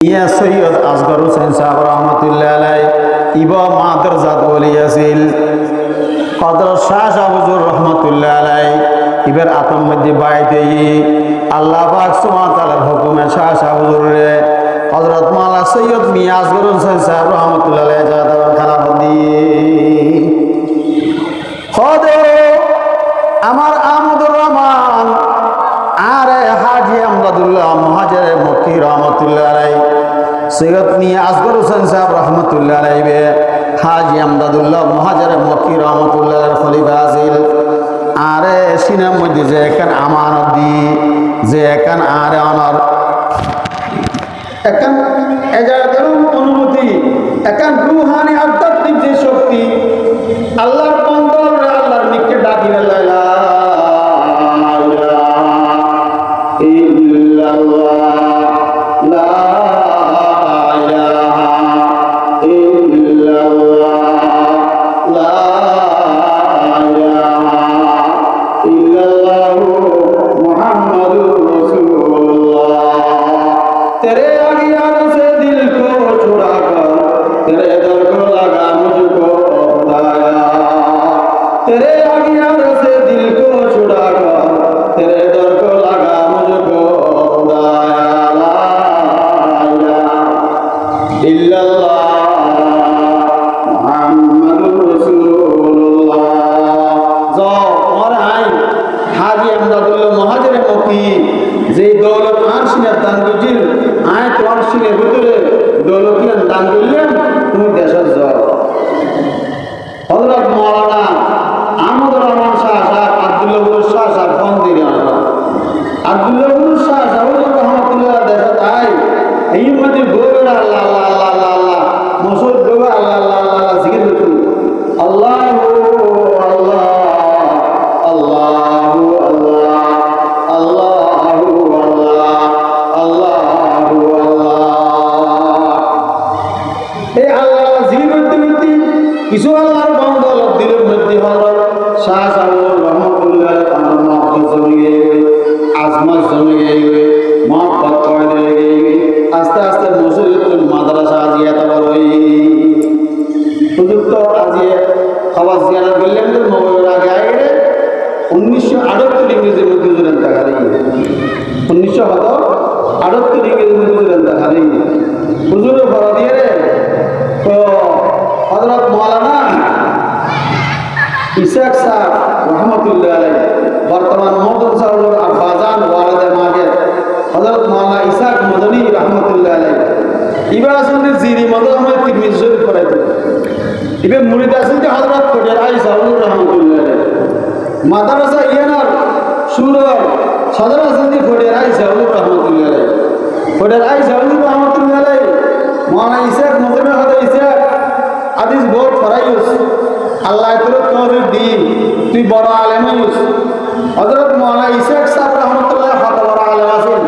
ইয়া সৈয়দ আসগর হোসেন সাহেব রহমতুল্লাহ আলাই ইব মাদর জাত বলিয়াছিল কদর শাহ সাহুজুর রহমতুল্লাহ আলাই ইবের আতম মধ্যে বাইতে আল্লাহ পাক তাআলার হুকুমে শাহ সাহুজুর রে হযরত মাওলানা সৈয়দ মিয়া আসগর হোসেন সাহেব রহমতুল্লাহ আলাই জাত খালাফতি খদর আমার আমদুর রহমান, আরে হাজি আমদাদুল্লাহ আলাই সৈয়দ মিয়া আসগর হোসেন সাহেব রহমতুল্লাহ আলাইবে হাজি আমদাদুল্লাহ মহাজের মক্কি রহমতুল্লাহ খলিফা আছিল আরে সিনার মধ্যে যে এখান আমানত দি, যে এখান আরে আমার একান এজাতের অনুমতি, একান রুহানি আধ্যাত্মিক যে শক্তি, আল্লাহর বন্দর আল্লাহর নিকটে ডাকি লাইলা হজরত মৌলানা ইসাক সাহ রহমতুল্লাহ বর্তমান মোহাম্মদ সাহুর আব্বাজান ওয়ালাদে মাগে হজরত মৌলানা ইসাক মদনী রহমতুল্লাহ আলাই ইবার আসলে জিরি মদন আমার তিরমিজ শরীফ করাই দিল ইবে মুরিদ আছেন যে হজরত কোটের আই সাহুর রহমতুল্লাহ মাদ্রাসা ইয়ানার সুরর সদর আছেন যে কোটের আই সাহুর রহমতুল্লাহ আলাই কোটের আই সাহুর রহমতুল্লাহ মৌলানা ইসাক মদনী হজরত ইসাক আদিস বহুত ফরাইউস আল্লাহ তোর তৌফিক দিন তুই বড় আলেম হইস। হযরত মাওলানা ইসাক সাহেব রহমাতুল্লাহ কত বড় আলেম আছেন।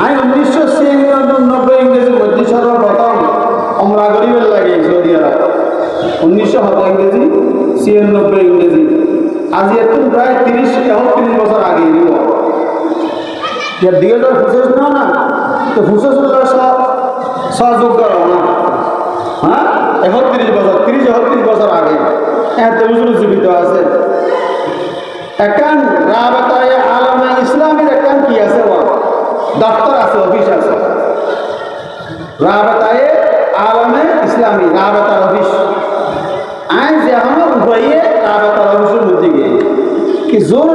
আমি উনিশশো ছিয়ানব্বই ইংরেজি মধ্যে সর্বপ্রথম আমরা গরিবের লাগে সৌদি আরব উনিশশো শত ইংরেজি, ছিয়ানব্বই ইংরেজি। আজি এখন প্রায় তিরিশ এখন তিরিশ বছর আগে দিব। দুই হাজার পঁচিশ না না, তো পঁচিশ সব সহযোগ্য না। হ্যাঁ? একত্রিশ বছর, তিরিশ, একত্রিশ বছর আগে। এত উজুর জীবিত আছে। একান রাবতায় আলমে ইসলামের একান কি আছে দপ্তর আছে, অফিস আছে। রাবতায় আলমে ইসলামী, রাবতার অফিস। আইন যে আমার উভয়ে রাবতার অফিসের মধ্যে গিয়ে। কি জোর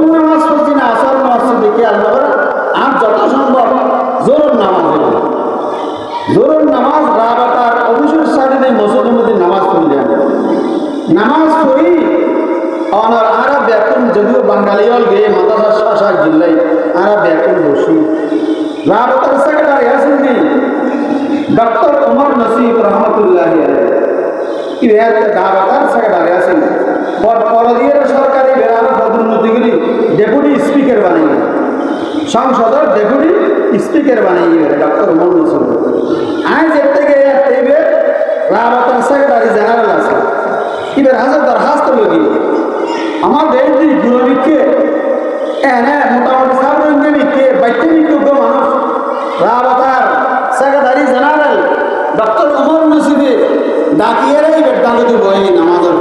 হল গিয়ে মাদাসা শাসা জিল্লাই, আরা ব্যাকুল বসি। রাবাতার সেক্রেটারি আছেন কি ডক্টর ওমর নসিব রহমতুল্লাহ রাবাতার সেক্রেটারি আছেন? পর পর দিয়ে সরকারি বেড়ানো পদোন্নতিগুলি ডেপুটি স্পিকার বানিয়ে সংসদের ডেপুটি স্পিকার বানিয়ে ডক্টর ওমর নসিব। আজ এর থেকে এবে রাবাতার সেক্রেটারি জেনারেল আছে এবার দরখাস্ত আমার দেশ দি গুণবিককে এনে মোটামুটি সামনে কে বাইতে নিযোগ্য মানুষ রাবতার সেক্রেটারি জেনারেল ডক্টর উমর মুসিদি ডাকিয়ে রাইবে ডাঙ্গি বই নামাজের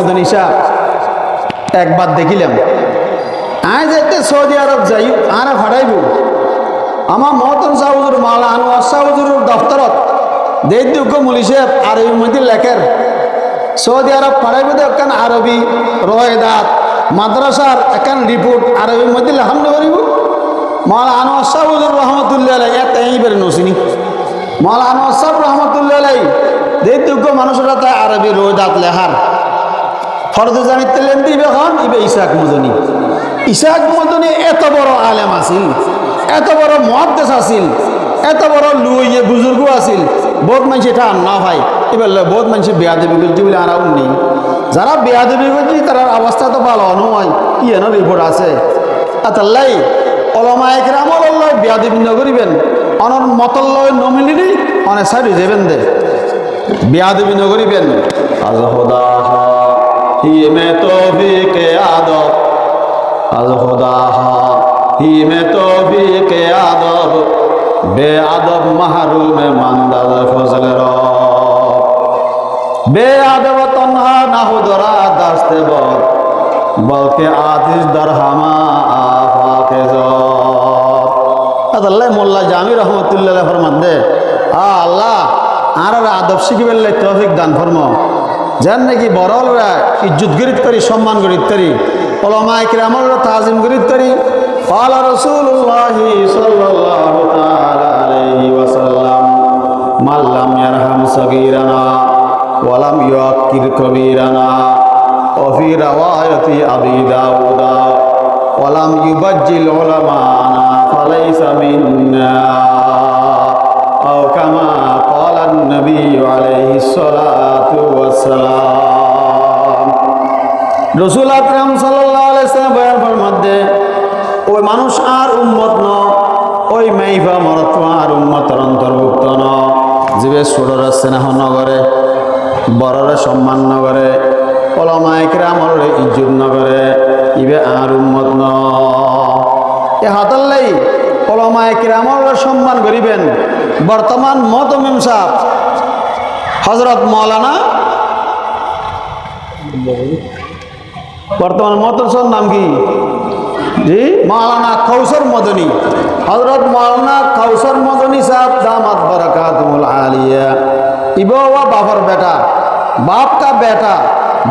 ইসাক মদনিসা একবার দেখিলাম। আয় যেতে সৌদি আরব যাই, আরে ফাটাইব আমার মহতন সাহুজুর মালা আনোয়ার সাহুজুর দফতরত দেখ দুঃখ মুলিশে আরবি মধ্যে লেখের। সৌদি আরব ফাটাইব একখান আরবি রয়েদাত মাদ্রাসার একখান রিপোর্ট আরবির মধ্যে লেখান পারিব মালা আনোয়ার সাহুজুর রহমতুল্লাহ এত এইবারে নসিনি। মালা আনোয়ার সাহ রহমতুল্লাহ দেখ দুঃখ মানুষরা তাই আরবি রয়েদাত লেখার। ফরদে জানিতে লেন দিবে হন ইবে ইসাক মদনী। ইসাক মদনী এত বড় আলেম আছিল, এত বড় মহাদ্দেশ আছিল, এত বড় লুইয়ে বুজুর্গ আছিল। বহুত মানুষ এটা না ভাই এবার বহুত মানুষ বেয়া দেবী করছি বলে আরাও নেই। যারা বেয়া দেবী করছি তার অবস্থা তো ভালো নয় ইয়েন রিপোর্ট আছে। আতাল্লাই অলমা একরাম আল্লাহ বেয়া দেবী নগরিবেন অনর মতল্লয় নমিনি অনেক সাইড যাবেন দে। বেয়া দেবী নগরিবেন আজ ہی میں توفیق آدب از خدا ہی میں توفیق آدب بے ادب محروم مندر فضل رو بے ادب تنہا نہ ہدرا دست بر بلکہ آتش درہما آفاق زور اللہ مولا جامی رحمت اللہ فرمان دے আল্লাহ আর আদব শিখিবেন তৌফিক দান ফরমাও যার নাকি বড়লরা ইজ্জত গরিত করি সম্মান গরিত করি ওলামা ইকরামলরা তাজিম গরিত করি قال رسول الله صلى الله تعالى عليه وسلم من لم يرحم صغيرنا ولم يوقر كبيرنا وفي رواية أبي داود ولم يبجل علماءنا فليس منا আকরাম সাল্লাম বয়ান মধ্যে ওই মানুষ আর উম্মত ন, ওই মাইফা মরত আর উম্মতের অন্তর্ভুক্ত ন। জীবে ছোটরে স্নেহ নগরে বড়রে সম্মান নগরে ওলামাইকরামরে ইজ্জত নগরে ইবে আর উম্মত ন। এ হাতাল্লাই ওলামাইকরামরে সম্মান করিবেন বর্তমান মত মিমসাব হজরত মৌলানা বর্তমান মতসর নাম কি? জি? মালানা কৌসর মদনী। হজরত মালানা কৌসর মদনী সাহেব দামাত বরকাতুল আলিয়া। ইবো বাবার বেটা বাপ কা বেটা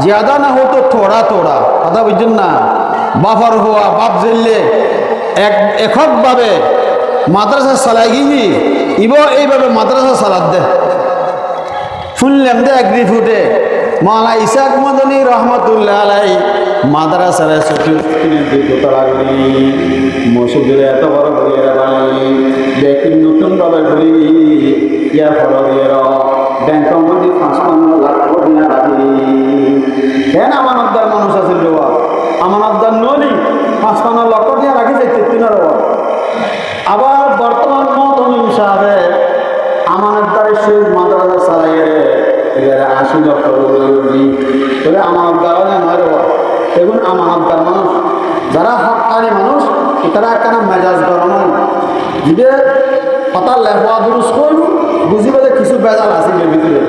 জ্যাদা না হতো থোড়া থোড়া। কথা বুঝছেন না? বাফার হওয়া বাপ জেললে এক এককভাবে মাদ্রাসা চালাই গিয়ে ইব এইভাবে মাদ্রাসা চালাত দে। শুনলাম দে এক ফুটে। মালা ইসাক মদনী রহমতুল্লাহ আলাই মাদ্রাসারে চতুর্থিনের দুই দোতলা করি মসজিদে এত বড় করিয়ে বানাই দেখি নতুন ভাবে করি ইয়ার ফল দিয়ে ব্যাংকের মধ্যে পাঁচপান্ন লাখ কোটি না রাখি কেন আমানতদার মানুষ আছে লোয়া আমানতদার নলি পাঁচপান্ন লক্ষ দিয়ে রাখি যাই তিনের আবার বর্তমান মত সাহেবে আমানতদারের সেই মাদ্রাসা চালাইয়ে এবারে আশি লক্ষ তবে আমানতদার নয় দেখুন আমানতদার মানুষ। যারা হকানি মানুষ, তারা একটা মেজাজ গরম যদি হতা লেখা দুরুস করব বুঝিবে যে কিছু বেজাল আছে ভিতরে।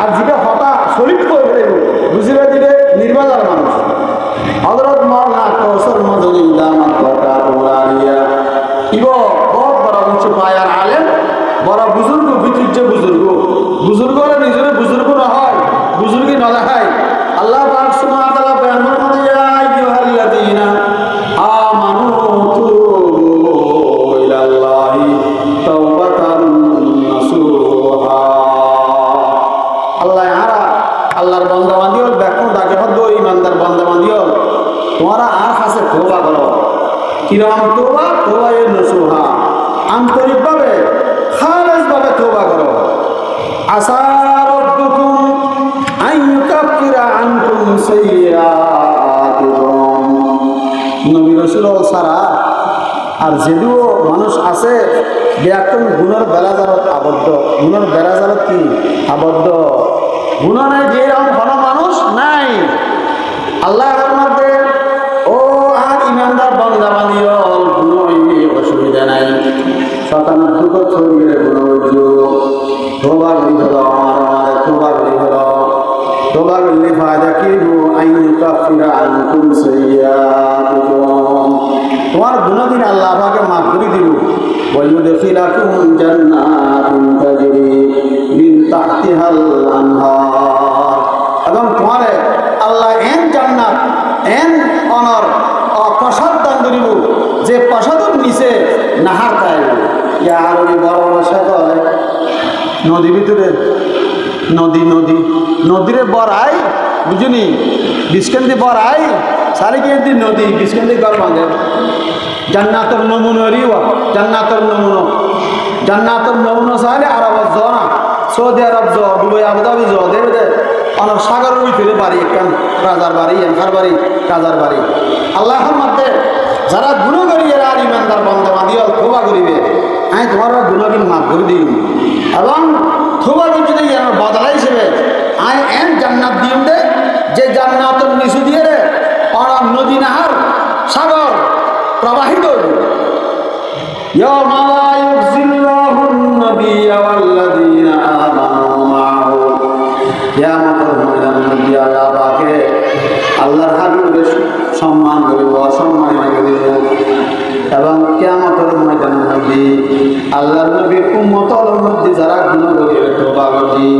আর যেটা হতা শরীর করবে বুঝিবে দিবে নির্বাজার গুণর বেড়াজালত কি? আবদ্ধ। গুণনের যেরকম কোনো মানুষ নাই। আল্লাহ রহমতে ও আর ইমানদার বন্দা বানিয়ে অসুবিধা নাই। সতান দুঃখ ছড়িয়ে গুণবুজু তোবা বিধ আমার তোবা বিধ তোবা বিল্লি ফায়দা কি আইন কাফিরা তোমার গুণদিন আল্লাহ আমাকে মাফ করে দিব। দেখি রাখুন তাহতিহাল আনহার। এবং তোমারে আল্লাহ এন জান্নাত, এন অনর, অপ্রসাদ দান করিব, যে প্রসাদর নিচে নাহার তাই বড় আশা করে নদী ভিতরে, নদী নদী, নদীরে বড়াই, বুঝুনি? বিষ্কেন্দি বড়াই সারি কেন্দ্রি নদী বিষ্কেন্দি গর্বাঙ্গে জান্নাতর নমুনরিও জান্নাতর নমুনো। জান্নাতর নমুনো সাহলে আরব জনা সৌদি আরব জ দুবাই আবুধাবি জ দে অনেক সাগরের ভিতরে বাড়ি একখান রাজার বাড়ি এনকার বাড়ি, রাজার বাড়ি। আল্লাহ মধ্যে যারা গুণগরিয়ের আর ইমানদার বন্ধবাদী অল ক্ষোভা করিবে। আমি তোমার গুণগিন মাফ করে দিই এবং ক্ষোভা যদি বদলা হিসেবে আমি এন জান্নাত দিন দে, যে জান্নাতের নিচু দিয়ে রে অনেক নদী নাহার সাগর প্রবাহিত মা আল্লাহর হাবিবকে সম্মান করিব অসম্মানিত করিব এবং কিয়ামতের ময়দানে নবী আল্লাহর নবীর উম্মতর মধ্যে যারা গুণ করিবে তোবা করি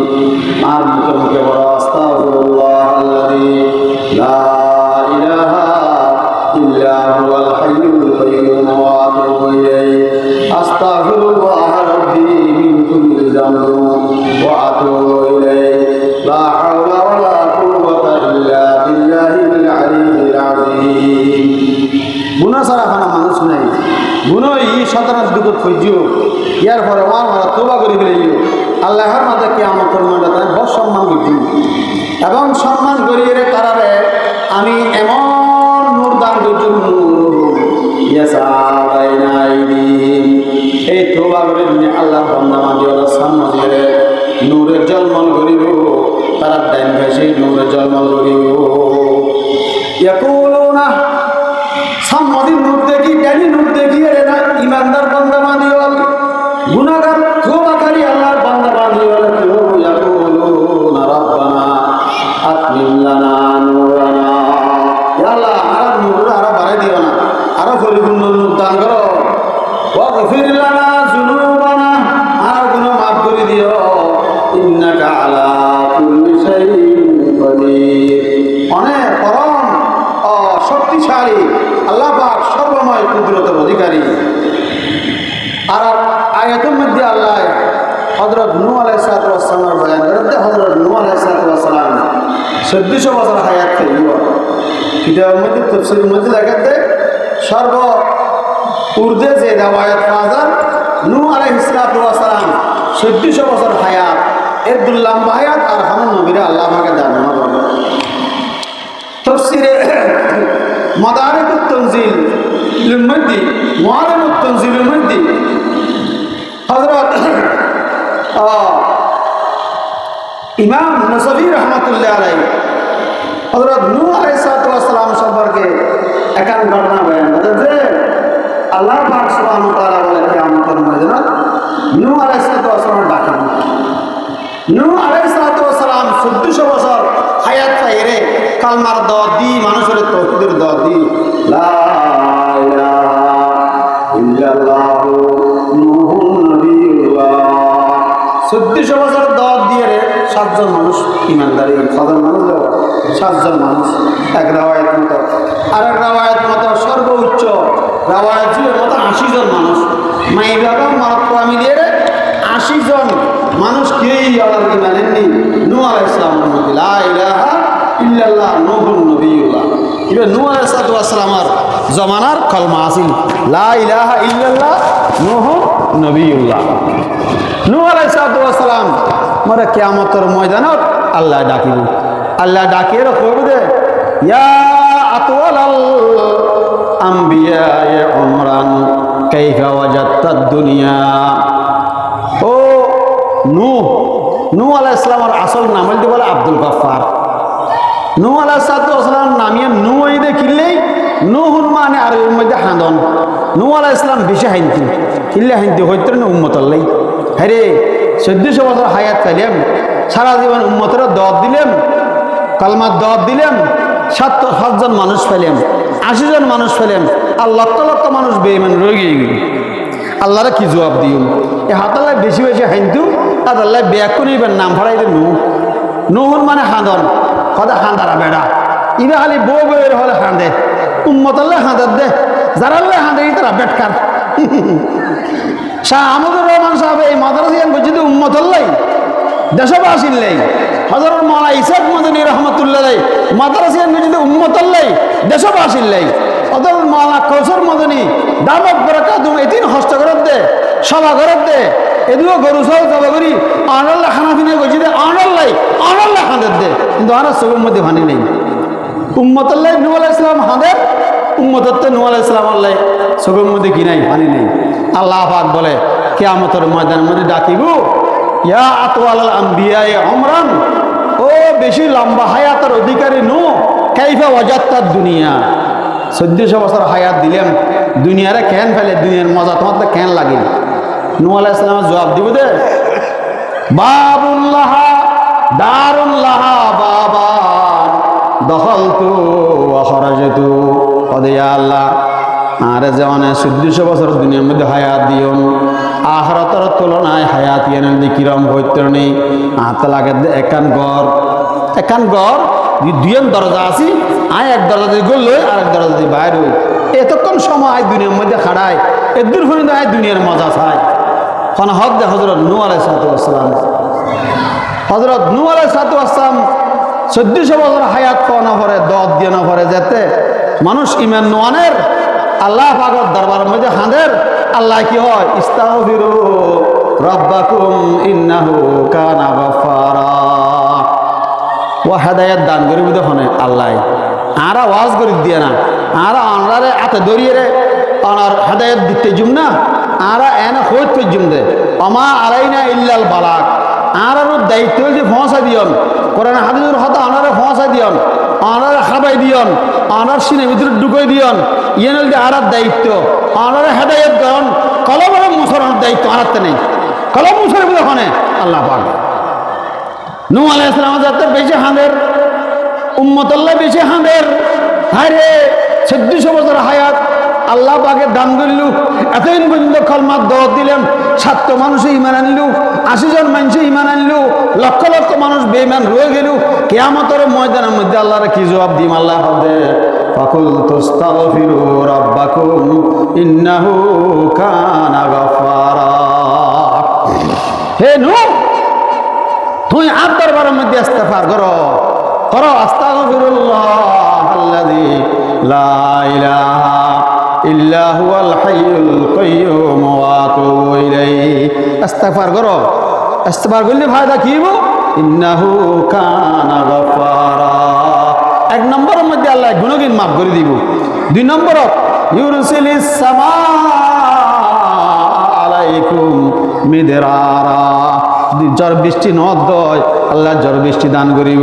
আর মুখে মুখে বড় আস্তাগফিরুল্লাহ আল্লাযী লা ইলাহা গুণ ই দুটো সহ্য ইয়ার পরে আমার মারা তোবা করি ফেলে আল্লাহর মাঝে আমার কর্মটা তাই বড় সম্মান করছি এবং সম্মান করিয়ে তারারে আমি এমন নূর দান করছি এই তোবা করে আল্লাহ বন্দা মাঝে ওরা সামনে নূরের জলমল করিব, তারা ডাইন ভেসে নূরের জলমল করিব। ইয়াকুলুনা সাম্মদি নূর দেখি জ্ঞানী নূর দেখি ইমানদার বান্দা বান্দিওয়াল। গুনাহগার তওবাকারী আল্লাহর বান্দা ইয়া আল্লাহ আর পরিপূর্ণ দান করো। ওয়াগফির চোদ্দশো বছর হায়াত থাকব কিতাবের মধ্যে তফসিলের মধ্যে দেখাতে সর্ব উর্দে যে দেওয়ায়াত ফাজার নু আলাই ইসলাতাম চোদ্দশো বছর হায়াত এর দুল্লাম্বা হায়াত আর হামন নবীরা আল্লাহ পাকে দান তফসিরে মাদারিক তনজিল লিমদি মুআলিম তনজিল লিমদি ইমাম নসবি রহমতুল্লাহ আলাইহি। হযরত নূহ আলাইহিস সালাম সম্পর্কে একান ঘটনা বয়ান করেন যে আল্লাহ পাক সুবহানাহু ওয়া তাআলা বলে কিয়ামতের ময়দানে নূহ আলাইহিস সালাম ডাকেন নূহ আলাইহিস সালাম 1400 বছর হায়াত পাইরে কালমার দ দি মানুষের তৌহিদের দ দি লা সাতজন মানুষ, ইমানদারি সাধারণ মানুষ সাতজন মানুষ, এক রাওয়ায়ত মতো। আর এক রাওয়ায়ত মতো সর্বোচ্চ, রাওয়ায়ত ছিল মতো আশি জন মানুষ মাই বাবা মা মিলিয়ে রে আশি জন মানুষ কেউই আল্লাহর কি মানেননি। নূ আলাইহিস সালাম লা ইলাহা ইল্লাল্লাহ নূহুন নবিয়্যুল্লাহ ইবে নূহ আলাইহিস সালামের জমানার কলমা আছিল লা ইলাহা ইল্লাল্লাহ নূহুন নবিয়্যুল্লাহ নূহ আলাইহিস সালাম মরে কিয়ামতের ময়দানত আল্লাহ ডাকিব। আল্লাহ ডাকিয়ে কইব দে ইয়া আতওয়ালাল আম্বিয়া উমরান, কাইফা ওয়াজাত্তা দুনিয়া। ও নূহ নূহ আলাইহিস সালামের আসল নাম হইতে বলে আব্দুল গফফার। নূহ আলাইহিস সালাম নামিয়ে নূহ এই দেখিলেই নূহুর মানে আরবির মধ্যে হাঁদন। নূহ আলাইহিস সালাম বেশি হাইনতি কিল্লে হাইনতি হইতে না উম্মতল্লাই হ্যাঁ চোদ্দশো বছর হায়াত পাইলাম সারা জীবন উম্মতের দব দিলাম কালমার দব দিলাম, সাত সাতজন মানুষ পেলাম আশি জন মানুষ পেলাম আর লক্ষ লক্ষ মানুষ বেইমান রয়ে গেল। আল্লাহরা কি জবাব দিও? এ হাতাল্লাহ বেশি বেশি হাইন্তু আর আল্লাহ ব্যাগ এবার নাম ফড়াই দে নু নুহুন মানে হাঁদন কদা হাঁদারা বেড়া ইবে খালি বউ বউয়ের হলে হাঁদে উম্মতাল্লাহ হাঁদার দে যারাল্লাহ হাঁদে তারা বেটকার শাহ আহমদুর রহমান সাহেব এই মাদ্রাসিয়ান তো উম্মতাল্লাই দেশবাসীর লাই হজরত মালা ইসাক মদনী রহমতুল্লাহ মাদ্রাসিয়ান তো উম্মতাল্লাই দেশবাসীর লাই হজরত মালা কৌশর মদনী দামক বরকাতুম এদিন হস্ত করত দে সভা করত দে এদিও গরু সহ জবা করি আনাল্লাহ খানা ফিনে গেছি দে আনাল্লাই আনাল্লাহ খাঁদের দে, কিন্তু আনার চোখের মধ্যে ভানি নেই। উম্মতাল্লাহ নু ইসলাম হাঁদের উম্মতত্বে নু ইসলাম আল্লাহ চোখের মধ্যে কি নাই, পানি নেই। আল্লাহ পাক বলে, কেয়ামতের ময়দানের মধ্যে ডাকিব, ইয়া আতওয়াল আম্বিয়া অমরান ও বেশি লম্বা হায়াতের অধিকারী নু কাইফা ওয়াজাত্তার দুনিয়া। চোদ্দশো বছর হায়াত দিলাম দুনিয়ারে কেন ফেলে, দুনিয়ার মজা তোমার তো কেন লাগে নু। আলাহ ইসলামের জবাব দিব দে, বাবুল্লাহ, দারুল্লাহ, বাবা, দখলতু অখরাজতু অদিয়া আল্লাহ। আরে যেমন চোদ্দশো বছর দুনিয়ার মধ্যে হায়াত দিয়ন। আহরতর তুলনায় হায়াত ইয়ানের কিরম হইতে নেই আত লাগে একান গড় একান গড় দুইজন দরজা আছি আয় এক দরজা দিয়ে গোল লই আর এক দরজা দিয়ে বাইর এতক্ষণ সময় দুনিয়ার মধ্যে খাড়ায় এদূর পর্যন্ত আয় দুনিয়ার মজা চায় কোন হক দে হজরত নু আলাই সালাম। হজরত নু আলাই সালাম চোদ্দশো বছর হায়াত পাওয়া না পরে দত দিয়ে না পরে যেতে মানুষ ইমান নোয়ানের, আল্লাহ পাগর দরবারের মধ্যে হাঁদের, আল্লাহ কি হয়? ইস্তাগফিরু রাব্বাকুম ইন্নাহু কানা গাফফারা। ও হেদায়াত দান করি বুঝে হনে আল্লাহ। আরা ওয়াজ করি দিয়ে না। আরা আনরারে আতে দরিয়ে রে। আনার হেদায়াত দিতে জুম না। আরা এনে হইত জুম দে। অমা আলাইনা ইল্লাল বালাক। আরারও দায়িত্ব যে ফসা দিয়ন কোরআন হাদিসের হতা আনারে ফসা দিয়ন আনারে খাবাই দিয়ন, আনার সিনে ভিতরে ঢুকাই দিয়ন ইয়ে যে আনার দায়িত্ব, আনারে হেদায়ত করন কলমের মুসরানোর দায়িত্ব আনারতে নেই। কলম মুসরে বলে ওখানে আল্লাহ পাক। নু আলাইসালাম যাতে বেশি হাঁদের উম্মতল্লা বেশি হাঁদের। হায় রে চোদ্দশো বছর হায়াত। আল্লাহ পাকে দান করলু এতদিন পর্যন্ত কলমার দর দিলেন। সাতটা মানুষে ইমান আনলু আশি জন মানুষে ইমান আনলু, লক্ষ লক্ষ মানুষ বেইমান রয়ে গেল। কেয়ামতের ময়দানের মধ্যে আল্লাহর কি জবাব দিম? আল্লাহ হবে ফাকুল লা ইল্লা হুয়াল হাইয়ুল কাইয়্যুম ওয়া আতুবু ইলাইহি। ইস্তেফার করো। ইস্তেফার করলে ফায়দা কি হইব? ইন্নাহু কানা গাফফারা। এক নম্বরের মধ্যে আল্লাহ গুণগিন মাফ করে দিব। দুই নম্বরত ইউরসিলিস সামা আলাইকুম মিদরারা। জ্বর বৃষ্টি নদ আল্লাহ জ্বর বৃষ্টি দান করিব।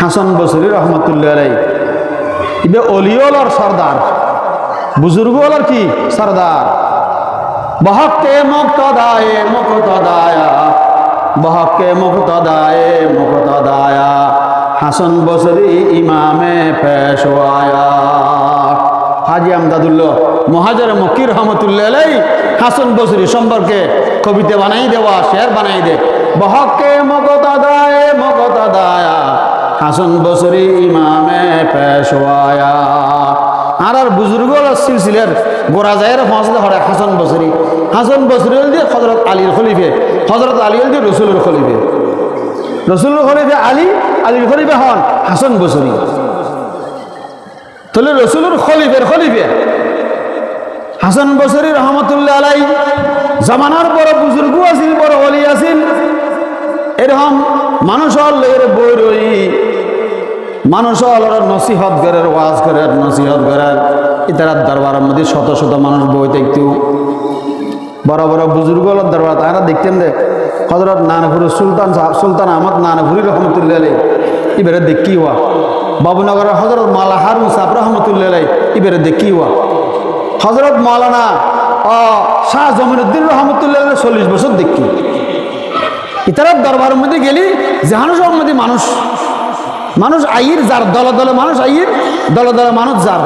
হাসান বসরি রহমতুল্লাহ আলাই ইবে অলিওলর সর্দার। বুজুর্গওয়ালার কি? সর্দার। বহকে মুক্তদায়ে মুক্তদায়া। বহকে মুক্তদায়ে মুক্তদায়া। হাসান বসরি ইমামে পেশওয়ায়া। হাজি আমদাদুল্লাহ মহাজার মকির রহমতুল্লাহ আলাই হাসান বসরি সম্পর্কে কবিতা বানাই দেওয়া শের বানাই দে। বহকে মগতা দায় মগতা দায়া হাসান বসরি ইমামে পেশওয়ায়া। আর আর বুজুর্গ সিলসিলের গোড়া জায়ের ফসলে হরে হাসান বসরি হাসান বসরি দিয়ে হজরত আলীর খলিফে হজরত আলী দিয়ে রসুলের খলিফে। রসুলের খলিফে আলী, আলীর খলিফে হন হাসান বসরি তাহলে রসুলের খলিফের খলিফে হাসান বসরি রহমতুল্লাহ আলাই জামানার বড় বুজুর্গ আছিল বড় অলি আছিল এরকম মানুষ বই রই। মানুষ অলর নসিহত করার ওয়াজ করার নসিহত করার ইতারার দরবারের মধ্যে শত শত মানুষ বই দেখতেও। বড় বড় বুজুর্গ দরবার, তারা দেখতেন যে হজরত নানপুর সুলতান সুলতান আহমদ নানপুরি রহমতুল্লাহ এবারে দেখি হওয়া বাবুনগরের হজরত মালা হারুন সাহ রহমতুল্লাহ এবারে দেখি হওয়া হজরত মালানা ও শাহ জমিনুদ্দিন রহমতুল্লাহ চল্লিশ বছর দেখি। ইতারার দরবারের মধ্যে গেলি জাহানো সব মধ্যে মানুষ মানুষ আইর, যার দল দলে মানুষ আইর, দলে দলে মানুষ যার।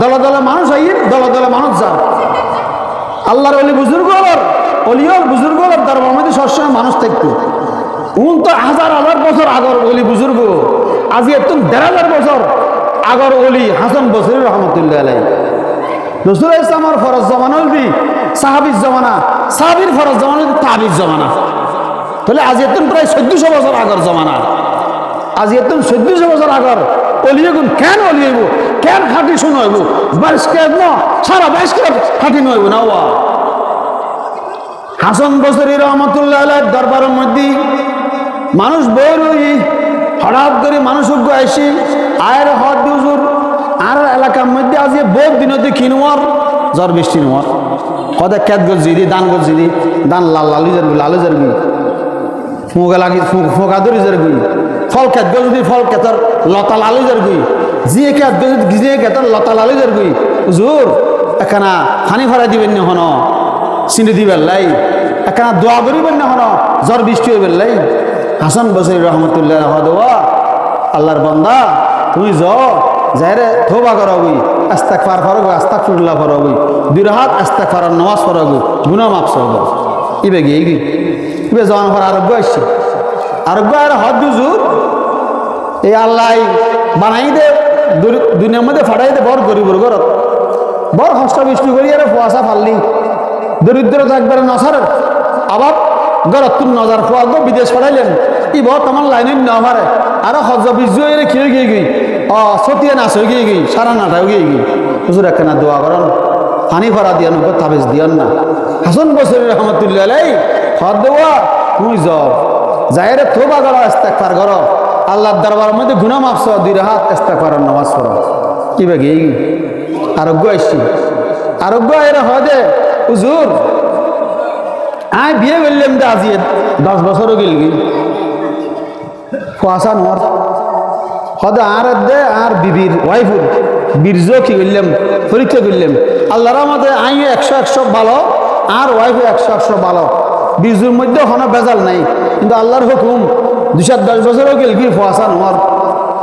দলে দলে মানুষ আইর, দলে দলে মানুষ যার। আল্লাহর অলি বুজুর্গ অলিয়র বুজুর্গ দরবার মধ্যে সবসময় মানুষ থাকতো। উন তো হাজার হাজার বছর আগর অলি বুজুর্গ। আজি একদম দেড় হাজার বছর আগর অলি হাসান বসরি রহমতুল্লাহ আলাই ইসলামর ফরজ জমানা হলবি সাহাবির জমানা। সাহাবির ফরজ জমানা তাহাবির জমানা। তাহলে আজ এতন প্রায় চোদ্দশো বছর আগর জমানা। আজ একদম চোদ্দশো বছর আগর অলিয়ে গুণ কেন অলিয়েব কেন খাটি শুনইব বাইশ ন? সারা বাইশ কেন খাটি নইব না ওয়া? হাসন বসরি রহমতুল্লাহ দরবারের মধ্যে মানুষ বই রই হঠাৎ করে মানুষ উগ্র আইসি, আয়ের হদ দিউজুর আর এলাকার মধ্যে আজ বোধ দিনতে কিনোয়ার জ্বর বৃষ্টি নোয়ার কদে কেত গজ জিদি দান গজি দি দান লাল লালু জারবি লালু জারবি ফুঁকা লাগি ফুঁকা ধরি জারবি ফল খেত গজ যদি ফল খেতর লতা লালু জারবি জিয়ে খেত গজ জিয়ে খেতর লতা লালু জারবি জোর এখানা ফানি ভরা দিবেন না হন? চিনি দিবেন লাই। এখানা দোয়া করিবেন না হন? জ্বর বৃষ্টি হইবেন লাই। হাসান বসরি রহমতুল্লাহ হদওয়া আল্লাহর বান্দা তুমি য যাইরে থোবা করবি আস্তাক ফার ফরগ আস্তাক ফুল্লাহ ফরবি দুই হাত আস্তাক ফার নামাজ ফরবি গুনা মাপ সরব ইবে গিয়ে ইবে জন ফর আরোগ্য আসছে আরোগ্য আর হদ দুজুর এই আল্লাহ বানাই দে দুনিয়ার মধ্যে ফাটাই দে বর গরিবর ঘরত বর হস্ত বৃষ্টি করি আর ফুয়াশা ফাললি। দরিদ্র একবারে নসার আবার ঘরত তুম নজার ফুয়া গো বিদেশ ফাটাইলেন। ই বর তোমার লাইনে ন পারে আর হজ বিজু এর খেয়ে গিয়ে গই অ সতিয়া নাচ হয়ে গিয়ে। গই সারা নাটা গিয়ে। গই হুজুর একখানা দোয়া করেন পানি ভরা দিয়ান উপর তাবিজ দিয়ান না। হাসন বসরি রহমতুল্লাহ হদ দেওয়া তুই যাও যাইরে থোবা করো ইস্তেকবার করো আল্লাহর দরবার মধ্যে গুনাহ মাফ সহ দুই হাত ইস্তেকবার নামাজ পড়ো। কি বাকি এই আরোগ্য আসছি আরোগ্য এর হদে হুজুর আয় বিয়ে করলাম যে আজি। দশ বছরও গেল কি? ফুয়াশা নোয়ার হদে আর দে, আর বিবির ওয়াইফুর বীর্য কি করলাম? পরীক্ষা করলাম। আল্লাহর আমাদের আই একশো একশো ভালো, আর ওয়াইফ একশো একশো ভালো। বীর্যুর মধ্যে হন বেজাল নাই। কিন্তু আল্লাহর হুকুম দুই সাত দশ বছরও গেল কি ফুয়াশা নোয়ার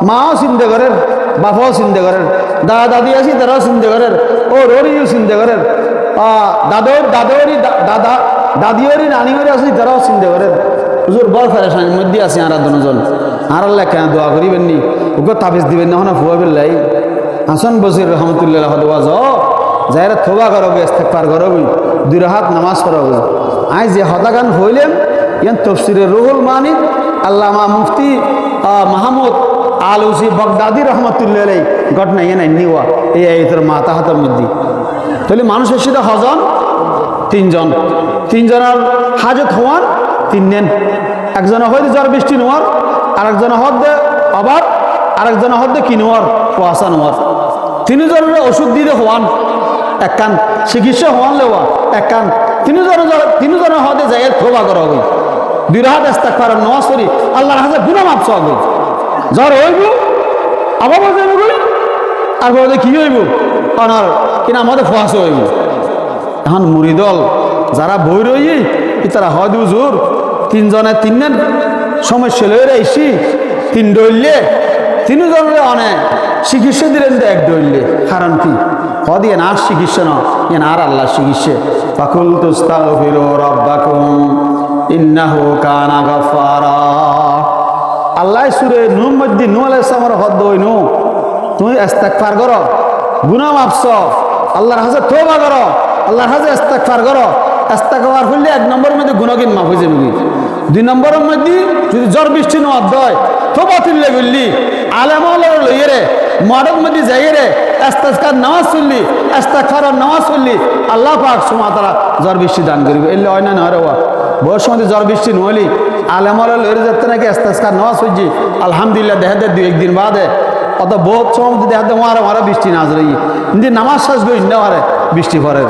মাও চিন্তা করেন, বাপাও চিন্তা করেন, দাদা দাদি আছি, তারাও চিন্তা করেন, ও রোরিও চিন্তা করেন দাদর দাদরি দাদা দাদিওরি নানিওরি আছে, তারাও চিন্তা করেন। হুজুর বল ফেরেশানির মধ্যে আছে আর দুজন আর আল্লাহ কেন দোয়া করিবেন নি? ওকে তাবিজ দিবেন না হনা ফুয়াবেন লাই হাসান বসির রহমতুল্লাহ হদওয়াজ যাইরা থোবা করবে ইস্তেকবার করবে দুই হাত নামাজ পড়বে আই যে হদাগান হইলেন, ইয়ান তফসিরের রুহুল মানিক আল্লামা মুফতি মাহমুদ আলুসি বগদাদি রহমতুল্লাহ ঘটনা ইয়ে নাই নিওয়া এই আয়তের মাতা হাতের মধ্যে। তাহলে মানুষের সাথে হজন, তিনজন। তিনজনের হাজত হওয়ান তিন নেন একজনে হয়তো জ্বর বৃষ্টি নোয়ার আরেকজনে হদ দে অভাব আরেকজনে হদ দে কি নোয়ার কুয়াশা নোয়ার তিনজনের ওষুধ দিতে হওয়ান এক কান, চিকিৎসা হওয়ান লেওয়া এক কান। তিনজনের জ্বর তিনজনের হদে যাই থোবা করা হবে দুই হাত এস্তাক পারেন নমাজ করি আল্লাহর হাতে গুণা মাপছ হবে জ্বর হইব আবার যাইব আর কি হইব? অনার কিনা আমাদের ফোয়াশে হইব। এখন মুড়ি দল, যারা বই রই তারা হয় জোর তিনজনে তিনজন সমস্যা লয়ে আইসি তিন ডইলে তিনজনের অনেক চিকিৎসা দিলেন তো এক ডইলে কারণ কি? ইয়ে আর চিকিৎসা না ইয়ে আর আল্লাহ চিকিৎসা। পাকুল তুস্তাল ফিরো রব্বাকুম। ইন্নাহু কানা গাফারা আল্লাহ সুরে নু মধ্যে নু আলাইহিস সালামের হদ দই নু তুমি ইস্তেগফার করো, গুনাহ মাফস আল্লাহর হাজে তওবা করো, আল্লাহর হাজে ইস্তেগফার করো। ইস্তেগফার করলে এক নম্বরের মধ্যে গুনাহগিন মাফ হয়ে যাবে দুই নম্বরের মধ্যে যদি জ্বর বৃষ্টি নদ দয় তবা তুললে বললি আলেমালের লইয়ে রে মডের মধ্যে যাই রে, ইস্তেগফার নামাজ চললি ইস্তেগফার নামাজ চললি আল্লাহ পাক সুমাতারা জ্বর বৃষ্টি দান করিবে। এলে হয় না না বয়স মধ্যে জ্বর, বৃষ্টি নহলি আলেমালের লইয়ে যাতে নাকি ইস্তেগফার নামাজ হইজি আলহামদুলিল্লাহ দেখা দে দুই একদিন বাদে। অত বহুত সময় দেখা দে মারা মারা বৃষ্টি না আসলে নামাজ শেষ করি না মারে বৃষ্টি পরে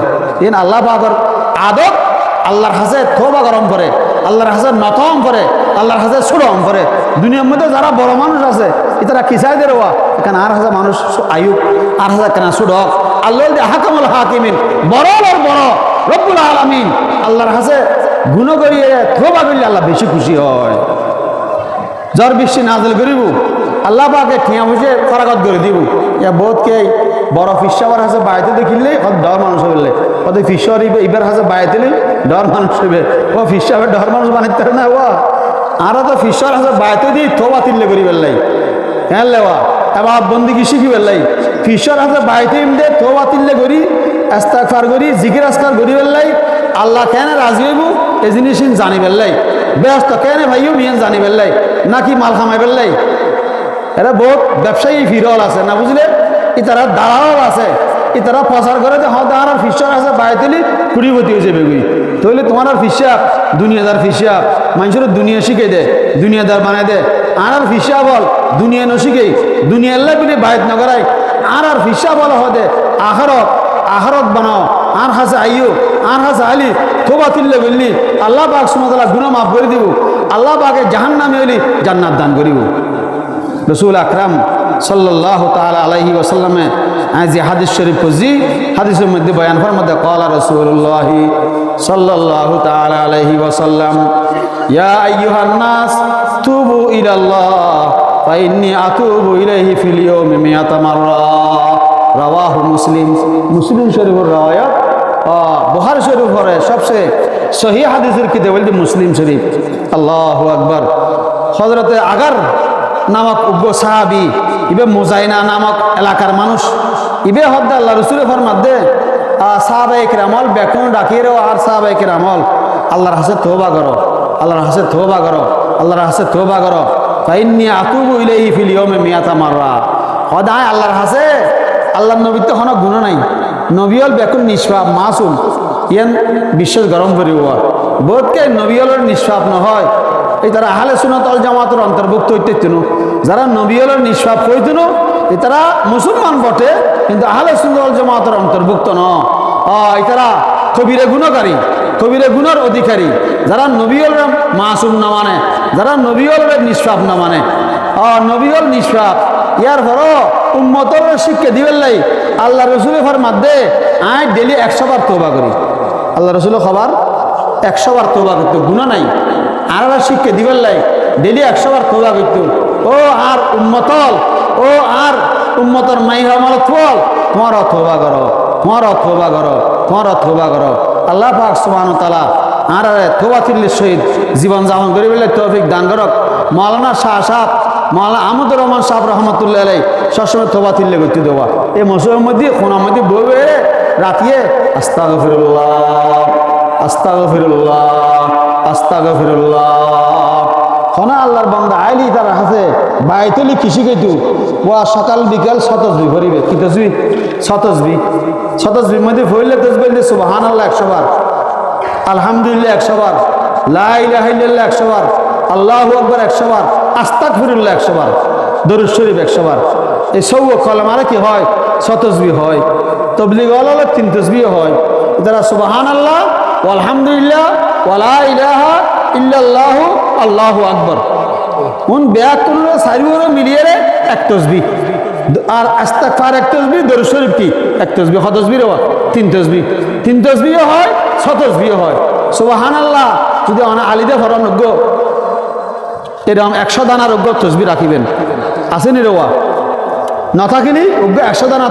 এন আল্লাহ পাকর আদত আল্লাহর হাসে থোবা গরম করে। আল্লাহর হাসে নতম করে। আল্লাহর হাসে সুরম করে। দুনিয়ার মধ্যে যারা বড় মানুষ আছে এটারা কিসাইদের হওয়া এখানে আর হাজার মানুষ আয়ুব, আর হাজার কেনা সুডক। আল্লাহ হাকামুল হাকিমিন, বড় আর বড়, রব্বুল আলামিন। আল্লাহর হাসে গুণ করিয়ে থোবা করলে আল্লাহ বেশি খুশি হয়। জ্বর বৃষ্টি নাজল করিব, আল্লাহ পাকে ঠিয়া বসে ফরাগত করে দিব। ইয়া বোধকে বড় ফিসাবার হাসে বাড়িতে দেখিলে হত ডর মানুষ হইলে। ওতে ফিসার ইবার হাসে বাড়িতে ডর মানুষ হইবে। ও ফিসাবের ডর মানুষ বানাইতে না ও আর তো ফিসার হাসে বাড়িতে দিয়ে থোবা তিল্লে করি বেললাই। হ্যাঁ লেওয়া এবার বন্দি কি শিখি বেললাই। ফিসার হাসে বাড়িতে দে থোবা তিল্লে করি আস্তাকফার করি, জিকির আসকার করি বেললাই। আল্লাহ কেন রাজি হইব? এই জিনিস জানি বেললাই। ব্যস্ত কেন ভাইও মিয়ান জানি বেললাই। নাকি মাল খামাই বেললাই? এরা বহুত ব্যবসায়ী ফিরল আছে, না বুঝলে? ইতারা দালাল আছে। ইতারা প্রচার করে যে হ্যাঁ তাহার ফিসার আছে বাইতেলি কুড়িপতি হয়েছে বেগুই তাহলে তোমার আর ফিসাব দুনিয়াদার ফিসাব মানুষের দুনিয়া শিখে দে, দুনিয়াদার বানাই দে। আর আর ফিসা বল, দুনিয়া ন শিখেই। দুনিয়া আল্লাহ বিনে বাইত নগরাই আর আর ফিসা বল হদে আহারত আহারত বানাও। আর হাসে আইও আর হাসে আলি থোবা তুললে বললি, আল্লাহ পাক সুমতলা গুণা মাফ করে দিব, আল্লাহ পাকে জাহান নামে হলি জান্নাত দান করিব। রসুল আকরাম সাল্লাহ তাল আলহি ওসাল্লামে যে হাদিস শরীফ খুঁজি হাদিসের মধ্যে বয়ান ফর মধ্যে কলা রসুল্লাহ সাল্লাহ তাল আলহি ওসাল্লাম ইয়া আইয়ুহান নাস তুবু ইলাল্লাহ ফাইন্নি আতুবু ইলাইহি ফিল ইয়াউমি মিয়াতা মাররা। রাওয়াহু মুসলিম মুসলিম শরীফের রাওয়ায়াত বুহার শরীফের সবচেয়ে সহি হাদিসের কিতাব বলতে মুসলিম শরীফ। আল্লাহ আকবর। হযরতে আগার নামক উগ্র সাহাবি ইবে মোজাইনা নামক এলাকার মানুষ ইবে হদ্দ আল্লাহ রসুলের ফরমাদ্দে সাহাবাইক রামল বেকুন ডাকিয়ে আর সাহাবাইক রামল আল্লাহর হাসে তোবা করো, আল্লাহর হাসে তোবা করো, আল্লাহর হাসে তোবা করো। ফাইন্নি আতুবু ইলাইহি ফিল ইয়াউমি মিয়াতা মাররা। হদায় আল্লাহর হাসে, আল্লাহর নবীর তো কোনো গুণ নাই। নবীল বেকুন নিষ্পাপ মাসুম। ইয়ান বিশ্বাস গরম করিব বোধকে নবীলের নিষ্পাপ নহয়। এই তারা আহলে সুনতল জামাতের অন্তর্ভুক্ত হইতে তিনু যারা নবীলের নিষ্পাপ হইতেন এ তারা মুসলমান বটে, কিন্তু আহলে সুনতল জামাতের অন্তর্ভুক্ত ন। এই তারা কবিরে গুণকারী কবিরে গুণের অধিকারী যারা নবীল মাসুম না মানে যারা নবীল নিষ্পাপ না মানে নবীল নিষ্পাপ। ইয়ার পর উম্মতর শিক্ষা দিবেন লাই। আল্লাহ রসুলের ফর মাধ্যে আয় ডেলি একশো বার তোবা করি। আল্লাহ রসুলের খবর একশো বার তোবা করতে গুণা নাই। আর শিক্ষা দিবেন লাই ডেলি একশো বার তোবা করত ও আর উম্মতল, ও আর উম্মতর মাই হমাল ফল তোমার অথবা করো তোমার অথবা করো তোমার অথবা করো। আল্লাহ পাক সুবাহ তালা আর থোবা তিল্লির সহিত জীবন যাপন করি বলে তৌফিক দান করক। মৌলানা শাহ সাহ মৌলানা আহমদুর রহমান সাহ রহমতুল্লাহ আলাই সবসময় থোবা তিল্লে করতে দেওয়া। এই মসুরের মধ্যে, কোনার মধ্যে বই রাতিয়ে আস্তা গফিরুল্লাহ আস্তা গফিরুল্লাহ আস্তা গফিরুল্লাহ খনা আল্লাহর বান্দা আইলি তার হাতে বাইতলি কৃষি গেতু ওয়া সকাল, বিকাল শতজবি ভরিবে। কি তসবি? শতজবি শতজবির মধ্যে ভরলে তসবি সুবাহান আল্লাহ একশো বার। আলহামদুলিল্লাহ একশো বার। লাইল্লাহ একশো বার। আল্লাহ আকবর একশো বার আস্তাক ফিরুল্লাহ একশো বার, দরুদ শরীফ একশো বার। এই সৌ কলম আর কি হয়? শতজবি হয়। তবলিগ আল্লাহ তিন তসবিও হয়। যারা সুবাহান আল্লাহ আলহামদুলিল্লাহ ওয়ালা ইলাহা ইল্লাল্লাহ, আল্লাহু আকবর। কোন ব্যাগ কোন সারিওরে মিলিয়ে রে এক তসবি। আর আস্তাকফার এক তসবি, দরুদ শরীফ কি? এক তসবি। হ তসবি রে তিন তসবি। তিন তসবিও হয় ছ তসবিও হয়। সুবাহান আল্লাহ যদি অনা আলিদে ফরম যোগ্য এরকম একশো দানার অজ্ঞ তসবি রাখিবেন। আসেনি রেওয়া না থাকিনি অজ্ঞ একশো দানা